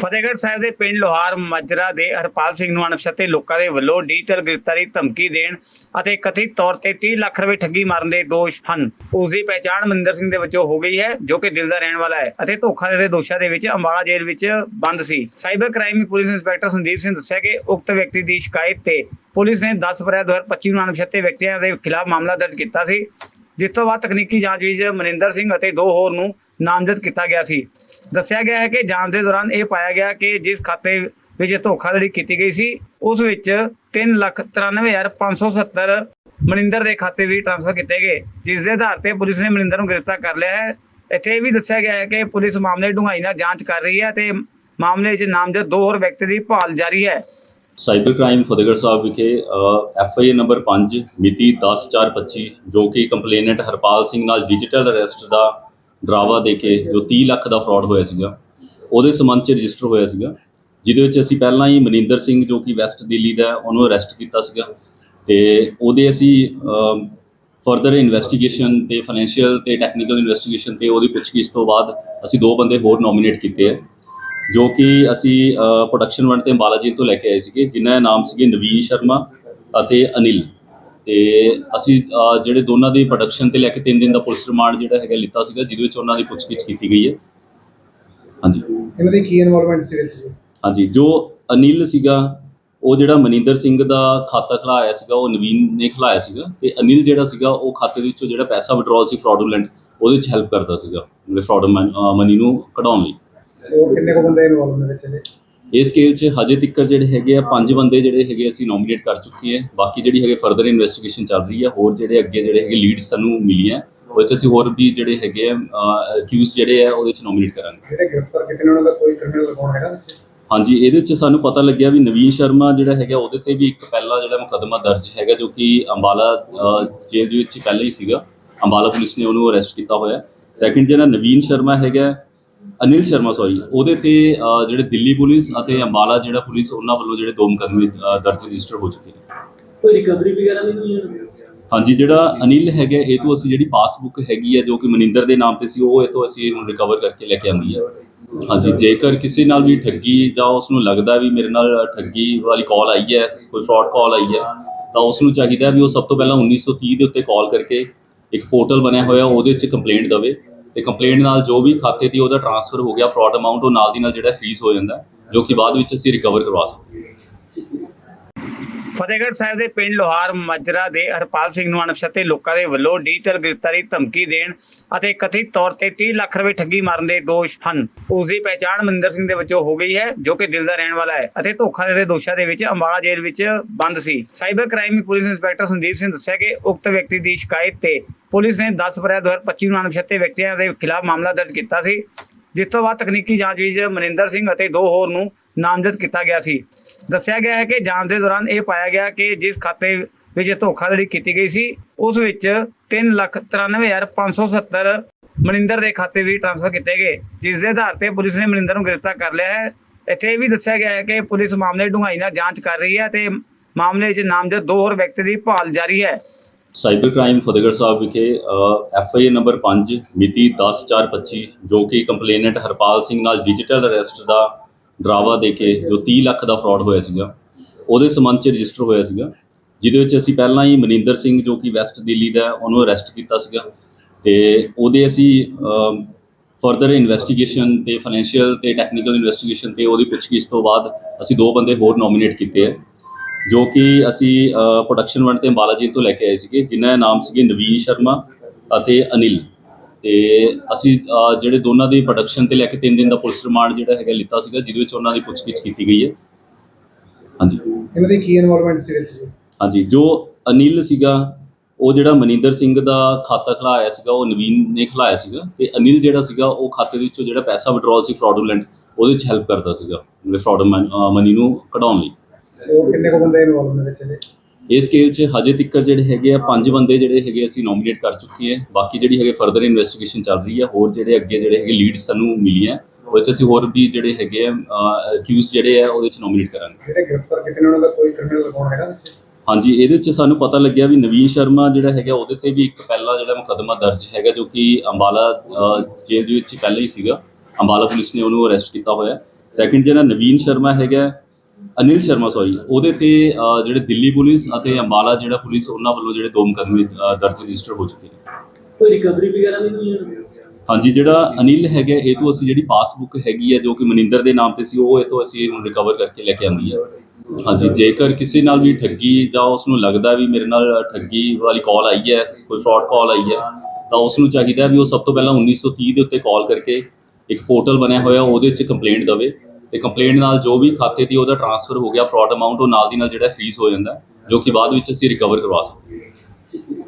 ਫਤਿਹਗੜ੍ਹ ਸਾਹਿਬ ਦੇ ਪਿੰਡ ਲੋਹਾਰ ਮਜਰਾ ਦੇ ਹਰਪਾਲ ਸਿੰਘ ਨੂੰ ਅਣਪਛਾਤੇ ਲੋਕਾਂ ਦੇ ਵੱਲੋਂ ਡਿਜੀਟਲ ਗ੍ਰਿਫਤਾਰੀ ਧਮਕੀ ਦੇਣ ਅਤੇ ਕਥਿਤ ਤੌਰ ਤੇ 30 ਲੱਖ ਰੁਪਏ ਠੱਗੀ ਮਾਰਨ ਦੇ ਦੋਸ਼ ਹਨ। ਉਸ ਦੀ ਪਹਿਚਾਣ ਮਨਿੰਦਰ ਸਿੰਘ ਦੇ ਵਜੋਂ ਹੋ ਗਈ ਹੈ, ਜੋ ਕਿ ਦਿਲ ਦਾ ਰਹਿਣ ਵਾਲਾ ਹੈ ਅਤੇ ਧੋਖਾਧੜੀ ਦੇ ਦੋਸ਼ਾਂ ਦੇ ਵਿੱਚ ਅੰਬਾਲਾ ਜੇਲ੍ਹ ਵਿੱਚ ਬੰਦ ਸੀ। Cyber crime police inspector Sandeep Singh ਦੱਸਿਆ ਕਿ ਉਕਤ ਵਿਅਕਤੀ ਦੀ ਸ਼ਿਕਾਇਤ ਤੇ ਪੁਲਿਸ ਨੇ 10 ਅਪ੍ਰੈਲ 2025 ਨੂੰ ਅਣਪਛਾਤੇ ਵਿਅਕਤੀਆਂ ਦੇ ਖਿਲਾਫ ਮਾਮਲਾ ਦਰਜ ਕੀਤਾ ਸੀ, ਜਿਸ ਤੋਂ ਬਾਅਦ ਤਕਨੀਕੀ ਜਾਂਚ ਵਿੱਚ ਮਨਿੰਦਰ ਸਿੰਘ ਅਤੇ ਦੋ ਹੋਰ ਨੂੰ ਨਾਮਜ਼ਦ ਕੀਤਾ ਗਿਆ ਸੀ। ਦੱਸਿਆ ਗਿਆ ਹੈ ਕਿ ਜਾਂਚ ਦੇ ਦੌਰਾਨ ਇਹ ਪਾਇਆ ਗਿਆ ਕਿ ਜਿਸ ਖਾਤੇ ਵਿੱਚ ਧੋਖਾਧੜੀ ਕੀਤੀ ਗਈ ਸੀ, ਉਸ ਵਿੱਚ 393570 ਮਨਿੰਦਰ ਦੇ ਖਾਤੇ ਵਿੱਚ ਟ੍ਰਾਂਸਫਰ ਕੀਤੇ ਗਏ, ਜਿਸ ਦੇ ਆਧਾਰ ਤੇ ਪੁਲਿਸ ਨੇ ਮਨਿੰਦਰ ਨੂੰ ਗ੍ਰਿਫਤਾਰ ਕਰ ਲਿਆ ਹੈ। ਇੱਥੇ ਇਹ ਵੀ ਦੱਸਿਆ ਗਿਆ ਹੈ ਕਿ ਪੁਲਿਸ ਮਾਮਲੇ ਡੂੰਘਾਈ ਨਾਲ ਜਾਂਚ ਕਰ ਰਹੀ ਹੈ ਤੇ ਮਾਮਲੇ ਵਿੱਚ ਨਾਮਜ਼ਦ ਦੋ ਹੋਰ ਵਿਅਕਤੀ ਦੀ ਭਾਲ ਜਾਰੀ ਹੈ। ਸਾਈਬਰ ਕ੍ਰਾਈਮ ਫਤਿਹਗੜ੍ਹ ਸਾਹਿਬ ਵਿਖੇ ਐਫ ਆਈ ਨੰਬਰ 5 ਮਿਤੀ 10/4/25 ਜੋ ਕਿ ਕੰਪਲੇਨੈਂਟ ਹਰਪਾਲ ਸਿੰਘ ਨਾਲ ਡਿਜੀਟਲ ਅਰੈਸਟ ਦਾ ਡਰਾਵਾ ਦੇ ਕੇ ਜੋ 30 ਲੱਖ ਦਾ ਫਰਾਡ ਹੋਇਆ ਸੀਗਾ, ਉਹਦੇ ਸੰਬੰਧ 'ਚ ਰਜਿਸਟਰ ਹੋਇਆ ਸੀਗਾ, ਜਿਹਦੇ ਵਿੱਚ ਅਸੀਂ ਪਹਿਲਾਂ ਹੀ ਮਨਿੰਦਰ ਸਿੰਘ ਜੋ ਕਿ ਵੈਸਟ ਦਿੱਲੀ ਦਾ ਉਹਨੂੰ ਅਰੈਸਟ ਕੀਤਾ ਸੀਗਾ ਤੇ ਉਹਦੇ ਅਸੀਂ ਫਰਦਰ ਇਨਵੈਸਟੀਗੇਸ਼ਨ ਤੇ ਫਾਈਨੈਂਸ਼ੀਅਲ ਤੇ ਟੈਕਨੀਕਲ ਇਨਵੈਸਟੀਗੇਸ਼ਨ ਤੇ ਉਹਦੀ ਪੁੱਛਗਿੱਛ ਤੋਂ ਬਾਅਦ ਅਸੀਂ ਦੋ ਬੰਦੇ ਹੋਰ ਨੋਮੀਨੇਟ ਕੀਤੇ ਹੈ ਜੋ ਕਿ ਅਸੀਂ ਪ੍ਰੋਡਕਸ਼ਨ ਵੰਡ ਤੇ ਅੰਬਾਲਾ ਜੀ ਤੋਂ ਲੈ ਕੇ ਆਏ ਸੀਗੇ, ਜਿਨ੍ਹਾਂ ਦੇ ਨਾਮ ਸੀਗੇ ਨਵੀਨ ਸ਼ਰਮਾ ਅਤੇ ਅਨਿਲ। ਤੇ ਅਸੀਂ ਅ, ਜਿਹੜੇ ਦੋਨਾਂ ਦੀ ਪ੍ਰੋਡਕਸ਼ਨ ਤੇ ਲੈ ਕੇ 3 ਦਿਨ ਦਾ ਪੁਲਿਸ ਰਿਮਾਂਡ ਜਿਹੜਾ ਹੈਗਾ ਲਿੱਤਾ ਸੀਗਾ ਜਿਹਦੇ ਵਿੱਚ ਉਹਨਾਂ ਦੀ ਪੁੱਛਗਿੱਛ ਕੀਤੀ ਗਈ ਹੈ। ਹਾਂਜੀ। ਇਹਨਾਂ ਦੀ ਕੀ ਇਨਵੋਲਵਮੈਂਟ ਸੀ ਵਿੱਚ? ਹਾਂਜੀ ਜੋ ਅਨਿਲ ਸੀਗਾ ਉਹ ਜਿਹੜਾ ਮਨਿੰਦਰ ਸਿੰਘ ਦਾ ਖਾਤਾ ਖਲਾਇਆ ਸੀਗਾ ਉਹ ਨਵੀਨ ਨੇ ਖਲਾਇਆ ਸੀਗਾ ਤੇ ਅਨਿਲ ਜਿਹੜਾ ਸੀਗਾ ਉਹ ਖਾਤੇ ਦੇ ਵਿੱਚੋਂ ਜਿਹੜਾ ਪੈਸਾ ਵਿਡਰਾਅਲ ਸੀ ਫਰਾਡੂਲੈਂਟ ਉਹਦੇ ਵਿੱਚ ਹੈਲਪ ਕਰਦਾ ਸੀਗਾ ਮਤਲਬ ਫਰਾਡ ਮਨੀ ਨੂੰ ਕਢਾਉਣ ਲਈ। ਉਹ ਕਿੰਨੇ ਕੋ ਬੰਦੇ ਇਨਵੋਲਵ ਨੇ ਵਿੱਚ ਇਹਦੇ? ਇਸ ਕੇਸ 'ਚ ਹਜੇ ਤੱਕ ਜਿਹੜੇ ਹੈਗੇ ਆ ਪੰਜ ਬੰਦੇ ਜਿਹੜੇ ਹੈਗੇ ਅਸੀਂ ਨੋਮੀਨੇਟ ਕਰ ਚੁੱਕੇ ਹਾਂ ਬਾਕੀ ਜਿਹੜੀ ਹੈਗੇ ਫਰਦਰ ਇਨਵੈਸਟੀਗੇਸ਼ਨ ਚੱਲ ਰਹੀ ਹੈ ਹੋਰ ਜਿਹੜੇ ਅੱਗੇ ਜਿਹੜੇ ਹੈਗੇ ਲੀਡਸ ਸਾਨੂੰ ਮਿਲੀਆਂ ਉਹਦੇ 'ਚ ਅਸੀਂ ਹੋਰ ਵੀ ਜਿਹੜੇ ਹੈਗੇ ਆ ਅਕਿਊਜ਼ ਜਿਹੜੇ ਆ ਉਹਦੇ 'ਚ ਨੋਮੀਨੇਟ ਕਰਾਂਗੇ। ਜਿਹੜੇ ਗ੍ਰਿਫਤਾਰ ਕੀਤੇ ਨੇ ਉਹਨਾਂ ਦਾ ਕੋਈ ਕ੍ਰਿਮੀਨਲ ਰਿਕਾਰਡ ਹੈਗਾ? ਵਿੱਚ ਹਾਂਜੀ ਇਹਦੇ 'ਚ ਸਾਨੂੰ ਪਤਾ ਲੱਗਿਆ ਵੀ ਨਵੀਨ ਸ਼ਰਮਾ ਜਿਹੜਾ ਹੈਗਾ ਉਹਦੇ ਤੇ ਵੀ ਇੱਕ ਪਹਿਲਾ ਜਿਹੜਾ ਮੁਕੱਦਮਾ ਦਰਜ ਹੈਗਾ ਜੋ ਕਿ ਅੰਬਾਲਾ ਜੇਲ੍ਹ ਦੇ ਵਿੱਚ ਪਹਿਲਾਂ ਹੀ ਸੀਗਾ। ਅੰਬਾਲਾ ਪੁਲਿਸ ਨੇ ਉਹਨੂੰ ਅਰੈਸਟ ਕੀਤਾ ਹੋਇਆ। ਸੈਕਿੰਡ ਜਿਹੜਾ ਨਵੀਨ ਸ਼ਰਮਾ ਹੈਗਾ ਅਨਿਲ ਸ਼ਰਮਾ ਸੌਰੀ ਉਹਦੇ ਤੇ ਅ, ਜਿਹੜੇ ਦਿੱਲੀ ਪੁਲਿਸ ਅਤੇ ਅੰਬਾਲਾ ਜਿਹੜਾ ਪੁਲਿਸ ਉਹਨਾਂ ਵੱਲੋਂ ਜਿਹੜੇ ਦੋ ਮੁਕੱਦਮੇ ਅ, ਦਰਜ ਰਜਿਸਟਰ ਹੋ ਚੁੱਕੇ ਨੇ। ਕੋਈ ਰਿਕਵਰੀ ਵਗੈਰਾ ਵੀ ਨਹੀਂ ਹੋਈ ਹਾਂਜੀ ਜਿਹੜਾ ਅਨਿਲ ਹੈਗਾ ਇਹ ਤੋਂ ਅਸੀਂ ਜਿਹੜੀ ਪਾਸਬੁੱਕ ਹੈਗੀ ਹੈ ਜੋ ਕਿ ਮਨਿੰਦਰ ਦੇ ਨਾਮ ਤੇ ਸੀ ਉਹ ਇਹ ਤੋਂ ਅਸੀਂ ਇਹਨੂੰ ਰਿਕਵਰ ਕਰਕੇ ਲੈ ਕੇ ਆਂਦੀ ਹੈ। ਹਾਂਜੀ ਜੇਕਰ ਕਿਸੇ ਨਾਲ ਵੀ ਠੱਗੀ ਜਾਂ ਉਸ ਨੂੰ ਲੱਗਦਾ ਵੀ ਮੇਰੇ ਨਾਲ ਠੱਗੀ ਵਾਲੀ ਕਾਲ ਆਈ ਹੈ ਕੋਈ ਫਰਾਡ ਕਾਲ ਆਈ ਹੈ ਤਾਂ ਉਸ ਨੂੰ ਚਾਹੀਦਾ ਵੀ ਉਹ ਸਭ ਤੋਂ ਪਹਿਲਾਂ 1930 ਦੇ ਉੱਤੇ ਕਾਲ ਕਰਕੇ ਇੱਕ ਪੋਰਟਲ ਬਣਿਆ ਹੋਇਆ ਉਹਦੇ ਵਿੱਚ ਕੰਪਲੇਂਟ ਦਵੇ। ਤੇ ਕੰਪਲੇਂਟ ਨਾਲ ਜੋ ਵੀ ਖਾਤੇ ਦੀ ਉਹਦਾ ਟ੍ਰਾਂਸਫਰ ਹੋ ਗਿਆ ਫਰਾਡ ਅਮਾਉਂਟ ਉਹ ਨਾਲ ਦੀ ਨਾਲ ਜਿਹੜਾ ਫ੍ਰੀਜ਼ ਹੋ ਜਾਂਦਾ, ਜੋ ਕਿ ਬਾਅਦ ਵਿੱਚ ਅਸੀਂ ਰਿਕਵਰ ਕਰਵਾ ਸਕਦੇ ਹਾਂ। ਫਤਿਹਗੜ੍ਹ ਸਾਹਿਬ ਦੇ ਪਿੰਡ ਲੋਹਾਰ ਮਾਜਰਾ ਦੇ ਹਰਪਾਲ ਸਿੰਘ ਨੂੰ ਅਣਪਛਾਤੇ ਲੋਕਾਂ ਦੇ ਵੱਲੋਂ ਡਿਜੀਟਲ ਗ੍ਰਿਫਤਾਰੀ ਧਮਕੀ ਦੇਣ ਅਤੇ ਕਥਿਤ ਤੌਰ ਤੇ 30 ਲੱਖ ਰੁਪਏ ਠੱਗੀ ਮਾਰਨ ਦੇ ਦੋਸ਼ ਹਨ। ਉਸ ਦੀ ਪਹਿਚਾਣ ਮਨਿੰਦਰ ਸਿੰਘ ਦੇ ਵਜੋਂ ਹੋ ਗਈ ਹੈ, ਜੋ ਕਿ ਦਿਲ ਦਾ ਰਹਿਣ ਵਾਲਾ ਹੈ ਅਤੇ ਧੋਖਾ ਦੇ ਦੋਸ਼ਾਂ ਦੇ ਵਿੱਚ ਅੰਬਾਲਾ ਜੇਲ੍ਹ ਵਿੱਚ ਬੰਦ ਸੀ। Cyber crime police inspector Sandeep Singh ਦੱਸਿਆ ਕਿ ਉਕਤ ਵਿਅਕਤੀ ਦੀ ਸ਼ਿਕਾਇਤ ਤੇ ਪੁਲਿਸ ਨੇ 10 ਅਪ੍ਰੈਲ 2025 ਨੂੰ ਅਣਪਛਾਤੇ ਵਿਅਕਤੀਆਂ ਦੇ ਖਿਲਾਫ ਮਾਮਲਾ ਦਰਜ ਕੀਤਾ ਸੀ, ਜਿਸ ਤੋਂ ਬਾਅਦ ਤਕਨੀਕੀ ਜਾਂਚ ਵਿੱਚ ਮਨਿੰਦਰ ਸਿੰਘ ਅਤੇ ਦੋ ਹੋਰ ਨੂੰ ਨਾਮਜ਼ਦ ਕੀਤਾ ਗਿਆ ਸੀ। ਦੱਸਿਆ ਗਿਆ ਹੈ ਕਿ ਜਾਂਚ ਦੇ ਦੌਰਾਨ ਇਹ ਪਾਇਆ ਗਿਆ ਕਿ ਜਿਸ ਖਾਤੇ ਵਿੱਚ ਧੋਖਾਧੜੀ ਕੀਤੀ ਗਈ ਸੀ, ਉਸ ਵਿੱਚ 393570 ਮਨਿੰਦਰ ਦੇ ਖਾਤੇ ਵਿੱਚ ਟ੍ਰਾਂਸਫਰ ਕੀਤੇ ਗਏ, ਜਿਸ ਦੇ ਆਧਾਰ ਤੇ ਪੁਲਿਸ ਨੇ ਮਨਿੰਦਰ ਨੂੰ ਗ੍ਰਿਫਤਾਰ ਕਰ ਲਿਆ ਹੈ। ਇੱਥੇ ਇਹ ਵੀ ਦੱਸਿਆ ਗਿਆ ਹੈ ਕਿ ਪੁਲਿਸ ਮਾਮਲੇ ਡੂੰਘਾਈ ਨਾਲ ਜਾਂਚ ਕਰ ਰਹੀ ਹੈ ਤੇ ਮਾਮਲੇ 'ਚ ਨਾਮਜ਼ਦ ਦੋ ਹੋਰ ਵਿਅਕਤੀ ਦੀ ਭਾਲ ਜਾਰੀ ਹੈ। ਸਾਈਬਰ ਕ੍ਰਾਈਮ ਫਤਿਹਗੜ੍ਹ ਸਾਹਿਬ ਵਿਖੇ ਐਫ ਆਈ ਨੰਬਰ 5 ਮਿਤੀ 10/4/25 ਜੋ ਕਿ ਕੰਪਲੇਨੈਂਟ ਹਰਪਾਲ ਸਿੰਘ ਨਾਲ ਡਿਜੀਟਲ ਅਰੈਸਟ ਦਾ ਡਰਾਵਾ ਦੇ ਕੇ ਜੋ 30 ਲੱਖ ਦਾ ਫਰਾਡ ਹੋਇਆ ਸੀਗਾ, ਉਹਦੇ ਸੰਬੰਧ 'ਚ ਰਜਿਸਟਰ ਹੋਇਆ ਸੀਗਾ, ਜਿਹਦੇ ਵਿੱਚ ਅਸੀਂ ਪਹਿਲਾਂ ਹੀ ਮਨਿੰਦਰ ਸਿੰਘ ਜੋ ਕਿ ਵੈਸਟ ਦਿੱਲੀ ਦਾ ਉਹਨੂੰ ਅਰੈਸਟ ਕੀਤਾ ਸੀਗਾ ਤੇ ਉਹਦੇ ਅਸੀਂ ਫਰਦਰ ਇਨਵੈਸਟੀਗੇਸ਼ਨ ਤੇ ਫਾਈਨੈਂਸ਼ੀਅਲ ਤੇ ਟੈਕਨੀਕਲ ਇਨਵੈਸਟੀਗੇਸ਼ਨ ਤੇ ਉਹਦੀ ਪੁੱਛਗਿੱਛ ਤੋਂ ਬਾਅਦ ਅਸੀਂ ਦੋ ਬੰਦੇ ਹੋਰ ਨੋਮੀਨੇਟ ਕੀਤੇ ਹੈ ਜੋ ਕਿ ਅਸੀਂ ਪ੍ਰੋਡਕਸ਼ਨ ਵੰਡ ਤੇ ਅੰਬਾਲਾ ਜੀ ਤੋਂ ਲੈ ਕੇ ਆਏ ਸੀਗੇ, ਜਿਨ੍ਹਾਂ ਦੇ ਨਾਮ ਸੀਗੇ ਨਵੀਨ ਸ਼ਰਮਾ ਅਤੇ ਅਨਿਲ। ਤੇ ਅਸੀਂ ਜਿਹੜੇ ਦੋਨਾਂ ਦੀ ਪ੍ਰੋਡਕਸ਼ਨ ਤੇ ਲੈ ਕੇ 3 ਦਿਨ ਦਾ ਪੁਲਿਸ ਰਿਮਾਂਡ ਜਿਹੜਾ ਹੈਗਾ ਲਿੱਤਾ ਸੀਗਾ ਜਿਹਦੇ ਵਿੱਚ ਉਹਨਾਂ ਦੀ ਪੁੱਛਗਿੱਛ ਕੀਤੀ ਗਈ ਹੈ। ਹਾਂਜੀ। ਇਹਨਾਂ ਦੀ ਕੀ ਇਨਵੋਲਵਮੈਂਟ ਸੀ ਵਿੱਚ ਜੀ? ਹਾਂਜੀ ਜੋ ਅਨਿਲ ਸੀਗਾ ਉਹ ਜਿਹੜਾ ਮਨਿੰਦਰ ਸਿੰਘ ਦਾ ਖਾਤਾ ਖਲਾਇਆ ਸੀਗਾ ਉਹ ਨਵੀਨ ਨੇ ਖਲਾਇਆ ਸੀਗਾ ਤੇ ਅਨਿਲ ਜਿਹੜਾ ਸੀਗਾ ਉਹ ਖਾਤੇ ਦੇ ਵਿੱਚੋਂ ਜਿਹੜਾ ਪੈਸਾ ਵਿਡਰਾਅਲ ਸੀ ਫਰਾਡੂਲੈਂਟ ਉਹਦੇ ਵਿੱਚ ਹੈਲਪ ਕਰਦਾ ਸੀਗਾ ਫਰਾਡ ਮਨੀ ਨੂੰ ਕਢਾਉਣ ਲਈ। ਉਹ ਕਿੰਨੇ ਕੋ ਬੰਦੇ ਇਨਵੋਲਵ ਨੇ ਵਿੱਚ ਇਹਦੇ? ਇਸ ਕੇਸ 'ਚ ਹਜੇ ਤੱਕ ਜਿਹੜੇ ਹੈਗੇ ਆ ਪੰਜ ਬੰਦੇ ਜਿਹੜੇ ਹੈਗੇ ਅਸੀਂ ਨੋਮੀਨੇਟ ਕਰ ਚੁੱਕੇ ਹਾਂ। ਬਾਕੀ ਜਿਹੜੀ ਹੈਗੇ ਫਰਦਰ ਇਨਵੈਸਟੀਗੇਸ਼ਨ ਚੱਲ ਰਹੀ ਹੈ ਹੋਰ ਜਿਹੜੇ ਅੱਗੇ ਜਿਹੜੇ ਹੈਗੇ ਲੀਡਸ ਸਾਨੂੰ ਮਿਲੀਆਂ ਉਹਦੇ 'ਚ ਅਸੀਂ ਹੋਰ ਵੀ ਜਿਹੜੇ ਹੈਗੇ ਆ ਅਕਿਊਜ਼ ਜਿਹੜੇ ਆ ਉਹਦੇ 'ਚ ਨੋਮੀਨੇਟ ਕਰਾਂਗੇ। ਜਿਹੜੇ ਗ੍ਰਿਫਤਾਰ ਕੀਤੇ ਉਹਨਾਂ ਦਾ ਕੋਈ ਕ੍ਰਿਮੀਨਲ ਰਿਕਾਰਡ ਹੈਗਾ? ਵਿੱਚ? ਹਾਂਜੀ ਇਹਦੇ 'ਚ ਸਾਨੂੰ ਪਤਾ ਲੱਗਿਆ ਵੀ ਨਵੀਨ ਸ਼ਰਮਾ ਜਿਹੜਾ ਹੈਗਾ ਉਹਦੇ ਤੇ ਵੀ ਇੱਕ ਪਹਿਲਾ ਜਿਹੜਾ ਮੁਕੱਦਮਾ ਦਰਜ ਹੈਗਾ ਜੋ ਕਿ ਅੰਬਾਲਾ ਜੇਲ੍ਹ ਦੇ ਵਿੱਚ ਪਹਿਲਾਂ ਹੀ ਸੀਗਾ। ਅੰਬਾਲਾ ਪੁਲਿਸ ਨੇ ਉਹਨੂੰ ਅਰੈਸਟ ਕੀਤਾ ਹੋਇਆ। ਸੈਕੰਡ ਜਿਹੜਾ ਨਵੀਨ ਸ਼ਰਮਾ ਹੈਗਾ ਅਨਿਲ ਸ਼ਰਮਾ ਸੌਰੀ ਉਹਦੇ ਤੇ ਅ, ਜਿਹੜੇ ਦਿੱਲੀ ਪੁਲਿਸ ਅਤੇ ਅੰਬਾਲਾ ਜਿਹੜਾ ਪੁਲਿਸ ਉਹਨਾਂ ਵੱਲੋਂ ਜਿਹੜੇ ਦੋ ਮੁਕੱਦਮੇ ਅ, ਦਰਜ ਰਜਿਸਟਰ ਹੋ ਚੁੱਕੇ ਨੇ। ਕੋਈ ਰਿਕਵਰੀ ਵਗੈਰਾ ਨਹੀਂ ਹੋਈ ਹਾਂਜੀ ਜਿਹੜਾ ਅਨਿਲ ਹੈਗਾ ਇਹ ਤੋਂ ਅਸੀਂ ਜਿਹੜੀ ਪਾਸਬੁੱਕ ਹੈਗੀ ਹੈ ਜੋ ਕਿ ਮਨਿੰਦਰ ਦੇ ਨਾਮ ਤੇ ਸੀ ਉਹ ਇਹ ਤੋਂ ਅਸੀਂ ਹੁਣ ਰਿਕਵਰ ਕਰਕੇ ਲੈ ਕੇ ਆਂਦੀ ਹੈ ਹਾਂਜੀ ਜੇਕਰ ਕਿਸੇ ਨਾਲ ਵੀ ਠੱਗੀ ਜਾਂ ਉਸ ਨੂੰ ਲੱਗਦਾ ਵੀ ਮੇਰੇ ਨਾਲ ਠੱਗੀ ਵਾਲੀ ਕਾਲ ਆਈ ਹੈ ਕੋਈ ਫਰਾਡ ਕਾਲ ਆਈ ਹੈ ਤਾਂ ਉਸ ਨੂੰ ਚਾਹੀਦਾ ਵੀ ਉਹ ਸਭ ਤੋਂ ਪਹਿਲਾਂ 1930 ਦੇ ਉੱਤੇ ਕਾਲ ਕਰਕੇ ਇੱਕ ਪੋਰਟਲ ਬਣਿਆ ਹੋਇਆ ਉਹਦੇ 'ਚ ਕੰਪਲੇਂਟ ਦਵੇ। ਤੇ ਕੰਪਲੇਂਟ ਨਾਲ ਜੋ ਵੀ ਖਾਤੇ ਦੀ ਉਹਦਾ ਟ੍ਰਾਂਸਫਰ ਹੋ ਗਿਆ ਫਰਾਡ ਅਮਾਉਂਟ ਉਹ ਨਾਲ ਦੀ ਨਾਲ ਜਿਹੜਾ ਫ੍ਰੀਜ਼ ਹੋ ਜਾਂਦਾ, ਜੋ ਕਿ ਬਾਅਦ ਵਿੱਚ ਅਸੀਂ ਰਿਕਵਰ ਕਰਵਾ ਸਕਦੇ ਹਾਂ।